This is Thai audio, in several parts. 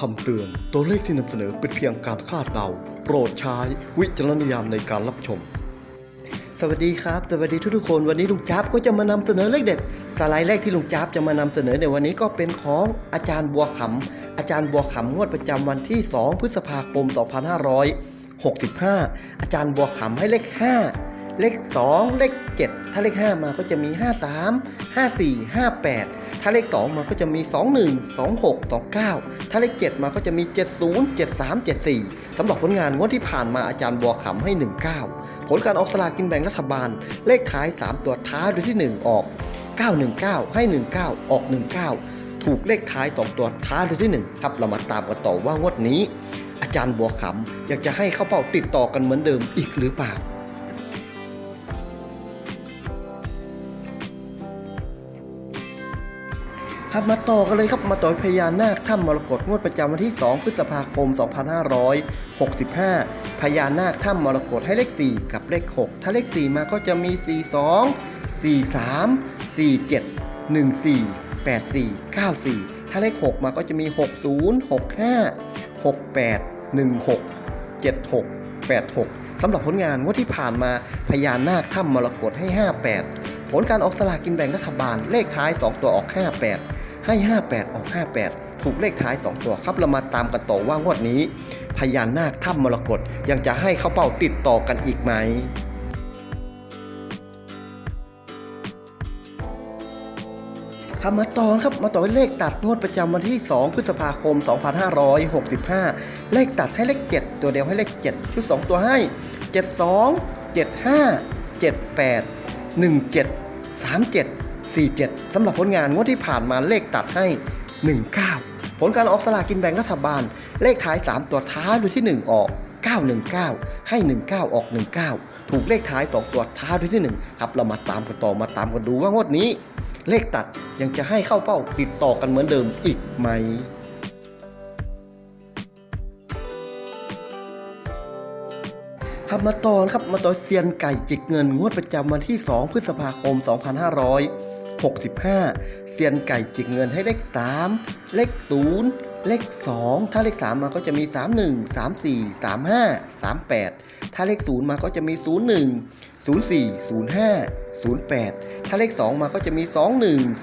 คำเตือน ตัวเลขที่นำเสนอเป็นเพียงการคาดเดาโปรดใช้วิจารณญาณในการรับชม สวัสดีครับ สวัสดีทุกๆคน วันนี้ลุงจ๊าบก็จะมานำเสนอเลขเด็ด สไลด์แรกที่ลุงจ๊าบจะมานำเสนอในวันนี้ก็เป็นของอาจารย์บัวขำอาจารย์บัวขำงวดประจำวันที่ 2 พฤษภาคม 2565 อาจารย์บัวขำให้เลข 5 เลข 2 เลข 7 ถ้าเลข 5 มาก็จะมี 53 54 58 ถ้าเลข 2 มาก็จะมี 21 26 29 ถ้าเลข 7 มาก็จะมี 70 73 74สำหรับผลงานงวดที่ผ่านมาอาจารย์บัวขำให้ 19 ผลการออกสลากกินแบ่งรัฐบาล เลขท้าย 3 ตัวท้ายโดยที่ 1 ออก 919 ให้ 19 ออก 19 ถูกเลขท้าย2ตัวท้ายโดยที่ 1 ครับเรามาตามกันต่อว่างวดนี้ อาจารย์บัวขำอยากจะให้เข้าเป้าติดต่อกันเหมือนเดิมอีกหรือเปล่า ครับมาต่อกันเลยครับมาต่อพญานาคถ้ำมรกตงวดประจำวันที่ 2 พฤษภาคม 2565 พญานาคถ้ำมรกตให้เลข 4 กับเลข 6 ถ้าเลข 4 มาก็จะมี 42 43 47 14 84 94 ถ้าเลข 6 มาก็จะมี 60 65 68 16 76 86สำหรับผลงานงวดที่ผ่านมาพญานาคถ้ำมรกตให้ 58ผลการออกสลากกินแบ่งรัฐบาลเลขท้าย 2 ตัวออก 58 ให้ 58 ออก 58 ถูกเลขท้าย 2 ตัวครับเรามาตามกันต่อว่างวดนี้ พญานาคถ้ำมรกตยังจะให้เข้าเป้าติดต่อกันอีกไหมครับมาต่อครับมาต่อเลขตัดงวดประจำวันที่ 2 พฤษภาคม 2565 เลขตัดให้เลข 7 ตัวเดียวให้เลข 7 ชุด 2 ตัวให้ 72 75 78 17 37 47สำหรับผลงานงวดที่ผ่านมาเลขตัดให้ 19 ผลการออกสลากกินแบ่งรัฐบาล เลขท้าย 3 ตัวท้ายโดยที่ 1 ออก 919 ให้ 19 ออก 19 ถูกเลขท้าย 2 ตัวท้ายโดยที่ 1 ครับ เรามาตามกันต่อมาตามกันดูว่างวดนี้ เลขตัดยังจะให้เข้าเป้าติดต่อกันเหมือนเดิมอีกไหมครับมาต่อนะครับมาต่อเซียนไก่จิกเงินงวดประจำวันที่ 2 พฤษภาคม 65 เซียนไก่จิกเงินให้เลข 3 เลข 0 เลข 2 ถ้าเลข 3 มาก็จะมี 31 34 35 38 ถ้าเลข 0 มาก็จะมี 01 04 05 08 ถ้าเลข 2 มาก็จะมี 21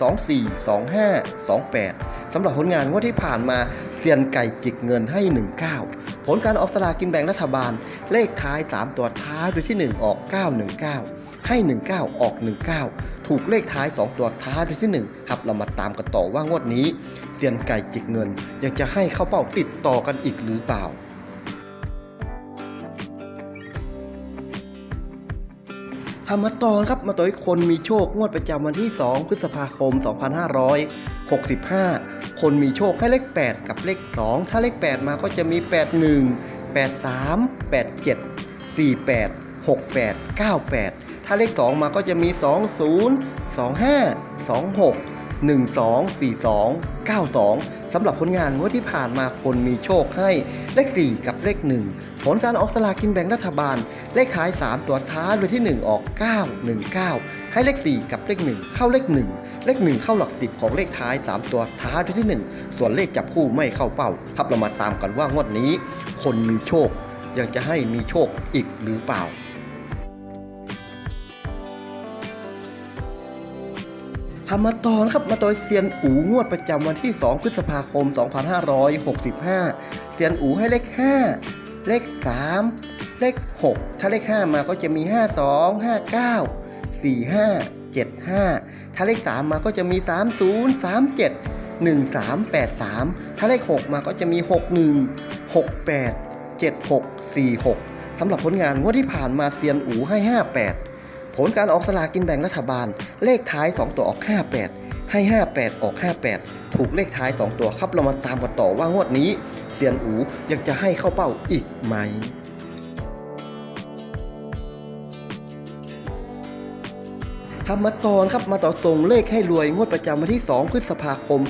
24 25 28 สำหรับผลงานงวดที่ผ่านมาเซียนไก่จิกเงินให้ 19 ผลการออกสลากกินแบ่งรัฐบาล เลขท้าย 3 ตัวท้ายโดยที่ 1 ออก 919 ให้ 19 ออก 19 ถูกเลขท้าย 2 ตัวท้ายโดยที่ 1 ครับ เรามาตามกันต่อว่างวดนี้เซียนไก่จิกเงิน ยังจะให้เข้าเป้าติดต่อกันอีกหรือเปล่าคำมาตอนครับมาต่อยคนมีโชคงวดประจำวันที่ 2 พฤษภาคม 2565 คนมีโชคให้เลข 8 กับเลข 2 ถ้าเลข 8 มาก็จะมี 81 83 87 48 68 98 ถ้าเลข 2 มาก็จะมี 20 25 26 1242 92 สำหรับผลงานงวดที่ผ่านมาคนมีโชคให้เลข 4 กับเลข 1 ผลการออกสลากกินแบ่งรัฐบาล เลขท้าย 3 ตัวท้ายโดยที่ 1 ออก 919 ให้เลข 4 กับเลข 1 เข้าเลข 1 เลข 1 เข้าหลัก 10 ของเลขท้าย 3 ตัวท้ายโดยที่ 1 ส่วนเลขจับคู่ไม่เข้าเป้า ครับเรามาตามกันว่างวดนี้ คนมีโชคยังจะให้มีโชคอีกหรือเปล่า คำมาตอนครับมาต่อยเซียนอูงวดประจำวันที่ 2 พฤษภาคม 2565 เซียนอูให้เลข 5 เลข 3 เลข 6 ถ้าเลข 5 มาก็จะมี 52 59 45 75 ถ้าเลข 3 มาก็จะมี 30 37 1383 ถ้าเลข 6 มาก็จะมี 61 68 76 46 สำหรับผลงานงวดที่ผ่านมาเซียนอูให้ 58 ลการออกสลากินแบ่งรัฐบาล เลขท้าย 2 ตัวออก 58 ให้ 58 ออก 58 ถูกเลขท้าย 2 ตัวครับเรามาตามกันต่อว่างวดนี้เซียนอูยังจะให้เข้าเป้าอีกไหมครับมาตอนครับมาต่อตรงเลขให้รวยงวดประจำวันที่ 2 พฤษภาคม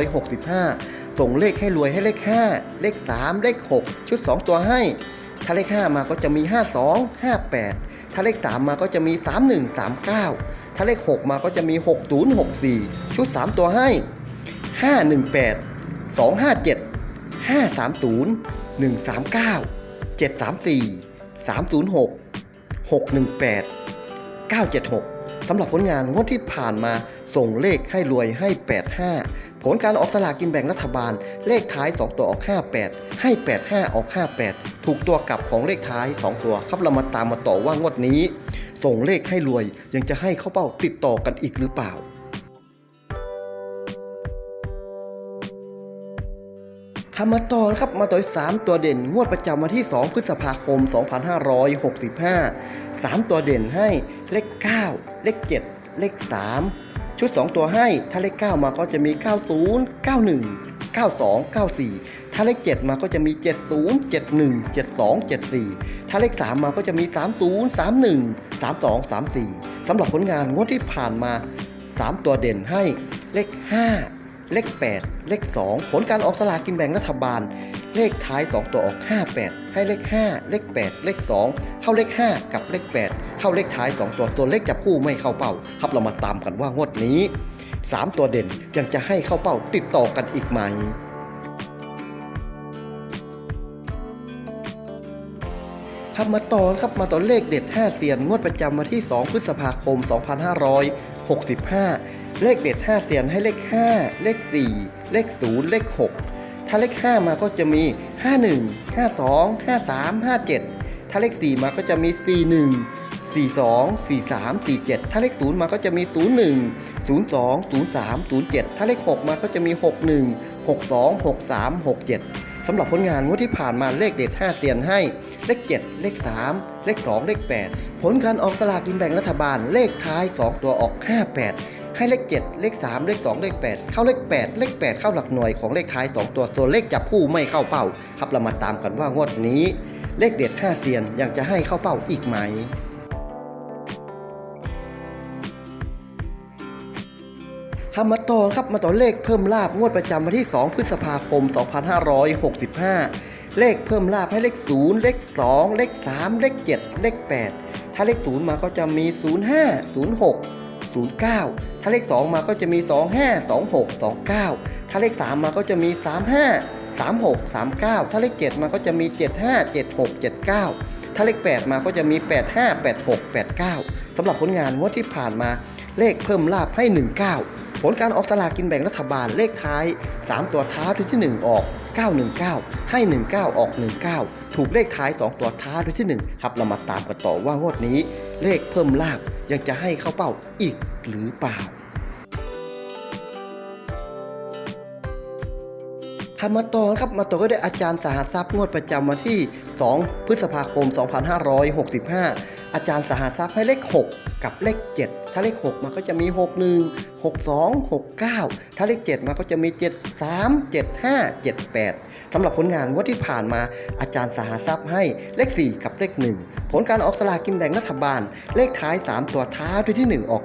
2565ตรงเลขให้รวยให้เลข 5 เลข 3 เลข 6 ชุด 2 ตัวให้ ถ้าเลข 5 มาก็จะมี 52 58 ถ้าเลข 3 มาก็จะมี 31 39 ถ้าเลข 6 มาก็จะมี 60 64 ชุด 3 ตัวให้ 518 257 530 139 734 306 618 976 สำหรับผลงานงวดที่ผ่านมา ส่งเลขให้รวยให้ 85 ผลการออกสลากกินแบ่งรัฐบาล เลขท้าย 2 ตัวออก 58 ให้ 85 ออก 58 ถูกตัวกลับของเลขท้าย 2 ตัวครับเรามาตามมาต่อว่างวดนี้ ส่งเลขให้รวยยังจะให้เข้าเป้าติดต่อกันอีกหรือเปล่าคำมาต่อนครับมาต่ออีก3ตัวเด่นงวดประจำวันที่ 2 พฤษภาคม 2565 3 ตัวเด่นให้เลข 9 เลข 7 เลข 3 ชุด 2 ตัวให้ ถ้าเลข 9 มาก็จะมี 90 91 92 94 ถ้าเลข 7 มาก็จะมี 70 71 72 74 ถ้าเลข 3 มาก็จะมี 30 31 32 34 สำหรับผลงานงวดที่ผ่านมา 3 ตัวเด่นให้เลข 5 เลข 8 เลข 2 ผลการออกสลากกินแบ่งรัฐบาล เลขท้าย 2 ตัวออก 58 ให้เลข 5 เลข 8 เลข 2 เข้าเลข 5 กับเลข 8 เข้าเลขท้าย 2 ตัวตัวเลขจับคู่ไม่เข้าเป้า ครับเรามาตามกันว่างวดนี้ 3 ตัวเด่นยังจะให้เข้าเป้าติดต่อกันอีกไหมครับมาต่อครับมาต่อเลขเด็ด 5 เสียนงวดประจำวันที่ 2 พฤษภาคม 2565 เลขเด็ด 5 เสียนให้เลข 5 เลข 4 เลข 0 เลข 6 ถ้าเลข 5 มาก็จะมี 51 52 53 57 ถ้าเลข 4 มาก็จะมี 41 42 43 47 ถ้าเลข 0 มาก็จะมี 01 02 03 07 ถ้าเลข 6 มาก็จะมี 61 62 63 67 สำหรับผลงานงวดที่ผ่านมาเลขเด็ด 5 เสียนให้ เลข 7 เลข 3 เลข 2 เลข 8 ผลการออกสลากกินแบ่งรัฐบาลเลขท้าย 2 ตัวออก 58 ให้เลข 7 เลข 3 เลข 2 เลข 8 เข้าเลข 8 เลข 8 เข้าหลักหน่วยของเลขท้าย 2 ตัวตัวเลขจับคู่ไม่เข้าเป้า ครับเรามาตามกันว่างวดนี้ เลขเด็ด5เสียนยังจะให้เข้าเป้าอีกไหมคำมาต่อครับมาต่อเลขเพิ่มลาบงวดประจำวันที่ 2 พฤษภาคม 2565 เลขเพิ่มลาบให้เลข 0 เลข 2 เลข 3 เลข 7 เลข 8 ถ้าเลข 0 มาก็จะมี 05 06 09 ถ้าเลข 2 มาก็จะมี 25 26 29 ถ้าเลข 3 มาก็จะมี 35 36 39 ถ้าเลข 7 มาก็จะมี 75 76 79 ถ้าเลข 8 มาก็จะมี 85 86 89สำหรับผลงานงวดที่ผ่านมาเลขเพิ่มลาบให้ 19 ผลการออกสลากกินแบ่งรัฐบาลเลขท้าย 3 ตัวท้าด้วยที่ 1 ออก 919 ให้ 19 ออก 19 ถูกเลขท้าย 2 ตัวท้าด้วยที่ 1 ครับ เรามาตามกันต่อว่างวดนี้ เลขเพิ่มลาบยังจะให้เข้าเป้าอีกหรือเปล่าทำมาต่อครับมาต่อก็ได้อาจารย์สหัสทรัพย์งวดประจำวันที่ 2 พฤษภาคม 2565 อาจารย์สหัสทรัพย์ให้เลข 6 กับเลข 7 ถ้าเลข 6มาก็จะมี 61 62 69 ถ้าเลข 7มาก็จะมี 73 75 78 สำหรับผลงานงวดที่ผ่านมาอาจารย์สหทรัพย์ให้เลข 4 กับเลข 1 ผลการออกสลากกินแบ่งรัฐบาล เลขท้าย 3 ตัวท้าด้วยที่ 1 ออก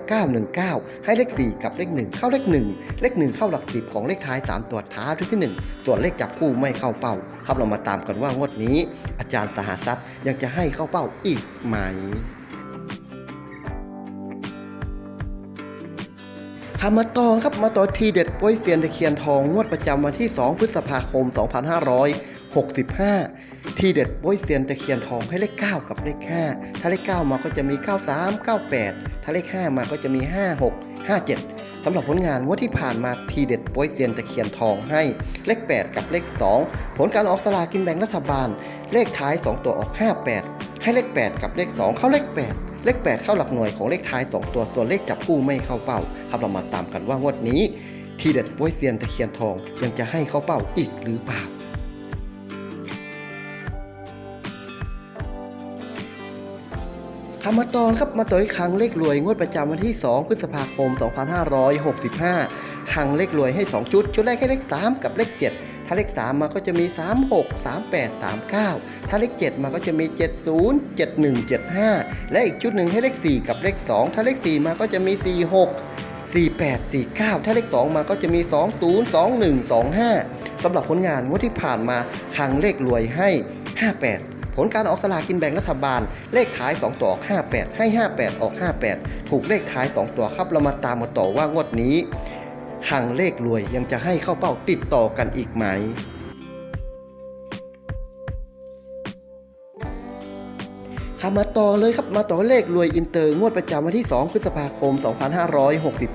919 ให้เลข 4 กับเลข 1 เข้าเลข 1 เลข 1 เข้าหลัก 10 ของเลขท้าย 3 ตัวท้าด้วยที่ 1 ส่วนเลขจับคู่ไม่เข้าเป้า ครับเรามาตามกันว่างวดนี้ อาจารย์สหทรัพย์ยังจะให้เข้าเป้าอีกไหม คำมาต่อครับมาต่อทีเด็ดป้ยเซียนตะเคียนทองงวดประจำวันที่ 2 พฤษภาคม 2565 ทีเด็ดป้ยเซียนตะเคียนทองให้เลข 9 กับเลข 5 ถ้าเลข 9 มาก็จะมี 93 98 ถ้าเลข 5 มาก็จะมี 56 57 สำหรับผลงานงวดที่ผ่านมาทีเด็ดป้ยเซียนตะเคียนทองให้เลข 8 กับเลข 2 ผลการออกสลากินแบ่งรัฐบาล เลขท้าย 2 ตัวออก 58 ให้เลข 8 กับเลข 2 เข้าเลข 8 เลข 8 เข้าหลักหน่วยของเลขท้าย 2 ตัวตัวเลขจับคู่ไม่เข้าเป้าครับเรามาตามกันว่างวดนี้ ทีเด็ดป้ยเซียนตะเคียนทองยังจะให้เข้าเป้าอีกหรือเปล่าคำมาตอนครับมาต่อยครั้งเลขรวยงวดประจำวันที่ 2 พฤษภาคม 2565 ครั้งเลขรวยให้ 2 ชุด ชุดแรกให้เลข 3 กับเลข 7 ถ้าเลข 3 มาก็จะมี 36 38 39 ถ้าเลข 7 มาก็จะมี 70 71 75 และอีกชุดหนึ่งให้เลข 4 กับเลข 2 ถ้าเลข 4 มาก็จะมี 46 48 49 ถ้าเลข 2 มาก็จะมี 20 21 25สำหรับผลงานงวดที่ผ่านมาคังเลขรวยให้ 58ผลการออกสลากินแบ่งรัฐบาล เลขท้าย 2 ตัวออก 58 ให้ 58 ออก 58 ถูกเลขท้าย 2 ตัวครับ เรามาตามมาต่อว่างวดนี้ คังเลขรวยยังจะให้เข้าเป้าติดต่อกันอีกไหมครัมาต่อเลยครับมาต่อเลขรวยอินเตอร์งวดประจำวันที่ 2 พฤษภาคม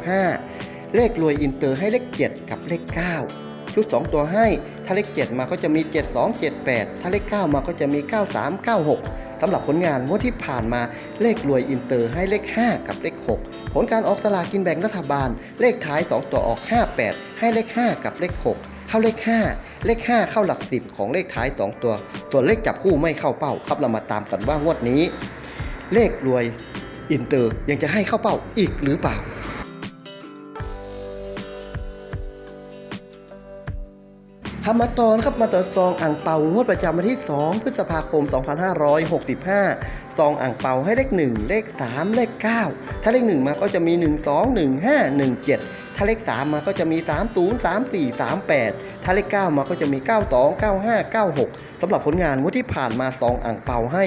2565 เลขรวยอินเตอร์ให้เลข 7 กับเลข 9 ชุด 2 ตัวให้ ถ้าเลข 7 มาก็จะมี 7278 ถ้าเลข 9 มาก็จะมี 9396 สำหรับผลงานงวดที่ผ่านมาเลขรวยอินเตอร์ให้เลข 5 กับเลข 6 ผลการออกสลากกินแบ่งรัฐบาล เลขท้าย 2 ตัวออก 58 ให้เลข 5 กับเลข 6 เข้าเลข 5 เลข 5 เข้าหลัก 10 ของเลขท้าย 2 ตัว ตัวเลขจับคู่ไม่เข้าเป้าครับเรามาตามกันว่างวดนี้ เลขรวยอินเตอร์ยังจะให้เข้าเป้าอีกหรือเปล่า คำมตอนครับมาต่อซองอ่างเปางวดประจำวันที่ 2 พฤษภาคม 2565 ซองอ่างเปาให้เลข 1 เลข 3 เลข 9 ถ้าเลข 1 มาก็จะมี 1 2 1 5 1 7 ถ้าเลข 3 มาก็จะมี 3 0 3 4 3 8 ถ้าเลข 9 มาก็จะมี 9 2 9 5 9 6สำหรับผลงานงวดที่ผ่านมาซองอ่างเปาให้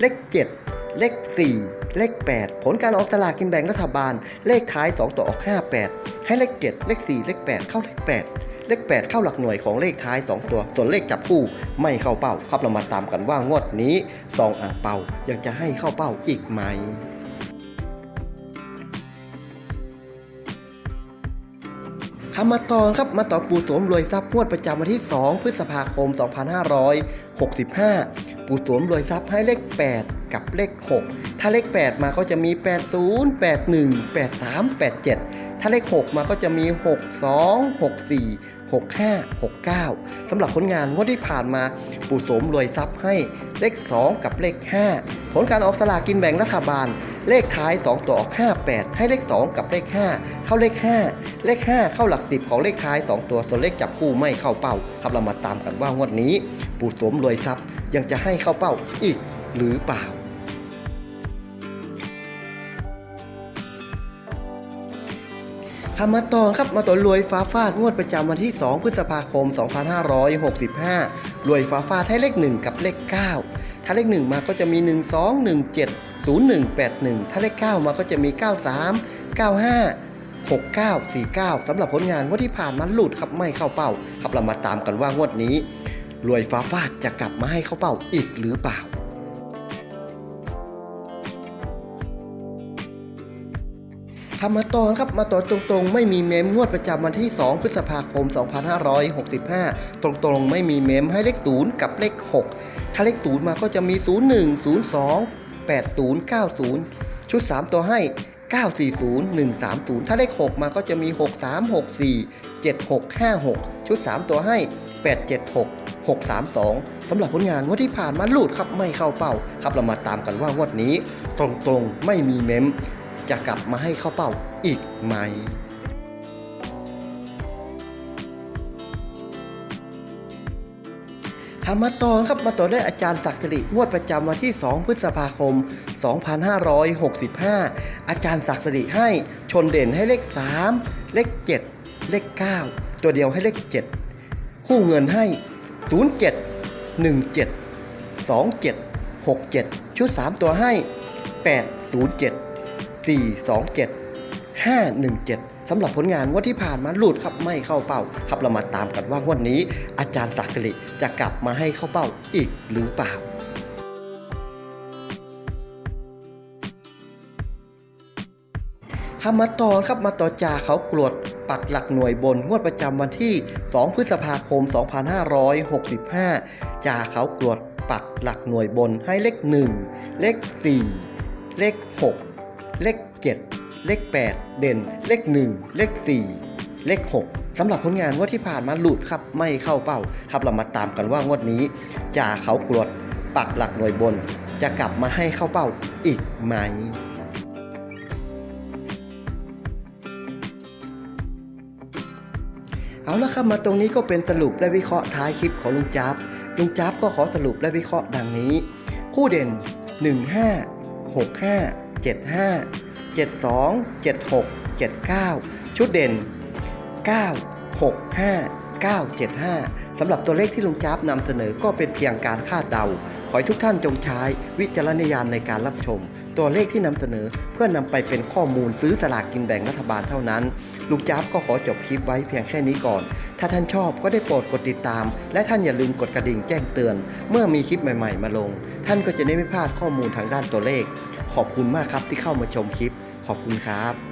เลข 7 เลข 4 เลข 8 ผลการออกสลากกินแบ่งรัฐบาล เลขท้าย 2 ตัวออก 58 ให้เลข 7 เลข 4 เลข 8 เข้าเลข 8 เลข 8 เข้าหลักหน่วยของเลขท้าย 2 ตัวตัวเลขจับคู่ไม่เข้าเป้าครับเรามาตามกันว่างวดนี้ซองอ่างเปายังจะให้เข้าเป้าอีกไหมคำมาตอนครับมาต่อปู่โสมรวยทรัพย์งวดประจำวันที่ 2 พฤษภาคม 2565 ปู่โสมรวยทรัพย์ให้เลข 8 กับเลข 6 ถ้าเลข 8 มาก็จะมี 80 81 83 87 ถ้าเลข 6 มาก็จะมี 62 64 65 69สำหรับผลงานงวดที่ผ่านมาปู่โสมรวยทรัพย์ให้เลข 2 กับเลข 5 ผลการออกสลากกินแบ่งรัฐบาล เลขท้าย 2 ตัวออก 58 ให้เลข 2 กับเลข 5 เข้าเลข 5 เลข 5 เข้าหลัก 10 ของเลขท้าย 2 ตัวตัวนเลขจับคู่ไม่เข้าเป้าครับเรามาตามกันว่างวดนี้ ปู่โสมรวยทรัพย์ยังจะให้เข้าเป้าอีกหรือเปล่า คำมาตอนครับมาต่อรวยฟ้าฟาดงวดประจำวันที่ 2 พฤษภาคม 2565 รวยฟ้าฟาดให้เลข 1 กับเลข 9 ถ้าเลข 1 มาก็จะมี 1 2 1 7 0 1 8 1 ถ้าเลข 9 มาก็จะมี 93 95 69 49สำหรับผลงานงวดที่ผ่านมาหลุดครับไม่เข้าเป้าครับเรามาตามกันว่างวดนี้ รวยฟ้าฟาดจะกลับมาให้เข้าเป้าอีกหรือเปล่า คำมาตอนครับมาต่อตรงๆ ไม่มีเมมงวดประจำวันที่ 2 พฤษภาคม 2565 ตรงๆ ไม่มีเมมให้เลข 0 กับเลข 6 ถ้าเลข 0 มาก็จะมี 01 02 80 90 ชุด 3 ตัวให้ 940 130 ถ้าเลข 6 มาก็จะมี 6364 7656 ชุด 3 ตัวให้ 876 632 สำหรับผลงานงวดที่ผ่านมาลุดครับไม่เข้าเป้า ครับเรามาตามกันว่างวดนี้ ตรงๆ ไม่มีเมม จะกลับมาให้เข้าเป้าอีกไหมคำมาตอนครับมาต่อด้วยอาจารย์ศักดิ์สิริงวดประจำวันที่ 2 พฤษภาคม 2565 อาจารย์ศักดิ์สิริให้ชนเด่นให้เลข 3 เลข 7 เลข 9 ตัวเดียวให้เลข 7 คู่เงินให้ 07 17 27 67 ชุด 3 ตัวให้ 807 427 517สำหรับผลงานงวดที่ผ่านมาหลุดครับไม่เข้าเป้า ครับเรามาตามกันว่างวดนี้ อาจารย์ศักดิ์สิริจะกลับมาให้เข้าเป้าอีกหรือเปล่าคำมาต่อครับมาต่อจาเขากรวดปักหลักหน่วยบนงวดประจำวันที่ 2 พฤษภาคม 2565จ่าเขากรวดปักหลักหน่วยบนให้เลข 1 เลข 4 เลข 6 เลข 7 เลข 8 เด่น เลข 1 เลข 4 เลข 6สำหรับผลงานงวดที่ผ่านมาหลุดครับไม่เข้าเป้า ครับเรามาตามกันว่างวดนี้จ่าเขากรดปักหลักหน่วยบน จะกลับมาให้เข้าเป้าอีกไหมเอาละครับมาตรงนี้ก็เป็นสรุปและวิเคราะห์ท้ายคลิปของลุงจ๊าบลุงจ๊าบก็ขอสรุปและวิเคราะห์ดังนี้ คู่เด่น 15 65 75 72 76 79 ชุดเด่น 965 975 สำหรับตัวเลขที่ลุงจ้าบนำเสนอก็เป็นเพียงการคาดเดา ขอให้ทุกท่านจงใช้วิจารณญาณในการรับชม ตัวเลขที่นำเสนอเพื่อนำไปเป็นข้อมูลซื้อสลากกินแบ่งรัฐบาลเท่านั้น ลุงจ้าบก็ขอจบคลิปไว้เพียงแค่นี้ก่อน ถ้าท่านชอบก็ได้โปรดกดติดตาม และท่านอย่าลืมกดกระดิ่งแจ้งเตือน เมื่อมีคลิปใหม่ ๆ มาลง ท่านก็จะได้ไม่พลาดข้อมูลทางด้านตัวเลข ขอบคุณมากครับที่เข้ามาชมคลิป ขอบคุณครับ